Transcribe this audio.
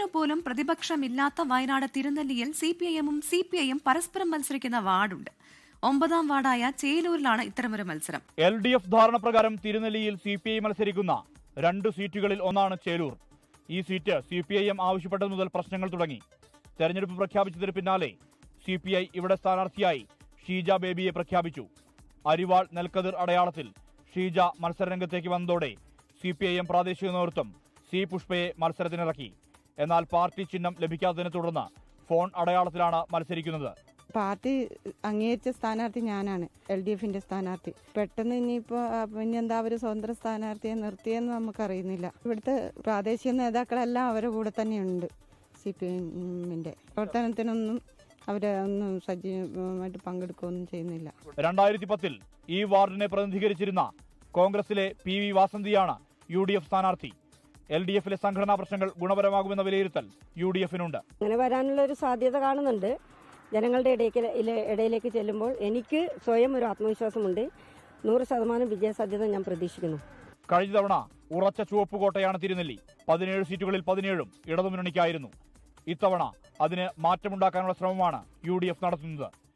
പേരിനു പോലും പ്രതിപക്ഷമില്ലാത്ത വയനാട് തിരുനെല്ലിയിൽ സി പി ഐഎമ്മും സി പി ഐയും പരസ്പരം മത്സരിക്കുന്ന വാർഡുണ്ട്. ഒമ്പതാം വാർഡായ ചേലൂരിലാണ് ഇത്തരമൊരു മത്സരം. എൽ ഡി എഫ് ധാരണ പ്രകാരം തിരുനെല്ലിയിൽ സി പി ഐ മത്സരിക്കുന്ന രണ്ട് സീറ്റുകളിൽ ഒന്നാണ് ചേലൂർ. ഈ seat C P I M ആവശ്യപ്പെട്ടത് മുതൽ പ്രശ്നങ്ങൾ തുടങ്ങി. തെരഞ്ഞെടുപ്പ് പ്രഖ്യാപിച്ചതിന് പിന്നാലെ സി പി ഐ ഇവിടെ സ്ഥാനാർത്ഥിയായി ഷീജ ബേബിയെ പ്രഖ്യാപിച്ചു. അരിവാൾ നെൽക്കതിർ അടയാളത്തിൽ ഷീജ മത്സരരംഗത്തേക്ക് വന്നതോടെ സി പി ഐ എം പ്രാദേശിക നേതൃത്വം സി പുഷ്പയെ മത്സരത്തിനിറക്കി. എന്നാൽ പാർട്ടി ചിഹ്നം ലഭിക്കാത്തതിനെ തുടർന്ന് ഫോൺ അടയാളത്തിലാണ് മത്സരിക്കുന്നത്. പാർട്ടി അംഗീകരിച്ച സ്ഥാനാർത്ഥി ഞാനാണ് എൽ ഡി എഫിന്റെ സ്ഥാനാർത്ഥി. പെട്ടെന്ന് ഇനിയിപ്പോ പിന്നെന്താ ഒരു സ്വതന്ത്ര സ്ഥാനാർത്ഥിയെ നിർത്തിയെന്ന് നമുക്കറിയുന്നില്ല. ഇവിടുത്തെ പ്രാദേശിക നേതാക്കളെല്ലാം അവരുടെ കൂടെ തന്നെയുണ്ട് സി പി എമ്മിന്റെ. പ്രവർത്തനത്തിനൊന്നും അവരെ ഒന്നും സജീവമായിട്ട് പങ്കെടുക്കുകയൊന്നും ചെയ്യുന്നില്ല. രണ്ടായിരത്തി പത്തിൽ ഈ വാർഡിനെ പ്രതിനിധീകരിച്ചിരുന്ന കോൺഗ്രസിലെ പി വി വാസന്തിയാണ് യു ഡി എഫ് സ്ഥാനാർത്ഥി. എൽ ഡി എഫിലെ സംഘടനാ പ്രശ്നങ്ങൾ ഗുണപരമാകുമെന്ന വിലയിരുത്തൽ യു ഡി എഫിനുണ്ട് അങ്ങനെ വരാനുള്ള ഒരു സാധ്യത കാണുന്നുണ്ട്. ജനങ്ങളുടെ ഇടയ്ക്ക് ഇടയിലേക്ക് ചെല്ലുമ്പോൾ എനിക്ക് സ്വയം ഒരു ആത്മവിശ്വാസമുണ്ട്. നൂറ് ശതമാനം വിജയസാധ്യത ഞാൻ പ്രതീക്ഷിക്കുന്നു. കഴിഞ്ഞ തവണ ഉറച്ച ചുവപ്പ് കോട്ടയാണ് തിരുനെല്ലി. പതിനേഴ് സീറ്റുകളിൽ പതിനേഴും ഇടതുമുന്നണിക്കായിരുന്നു. ഇത്തവണ അതിന് മാറ്റമുണ്ടാക്കാനുള്ള ശ്രമമാണ് യു ഡി എഫ് നടത്തുന്നത്.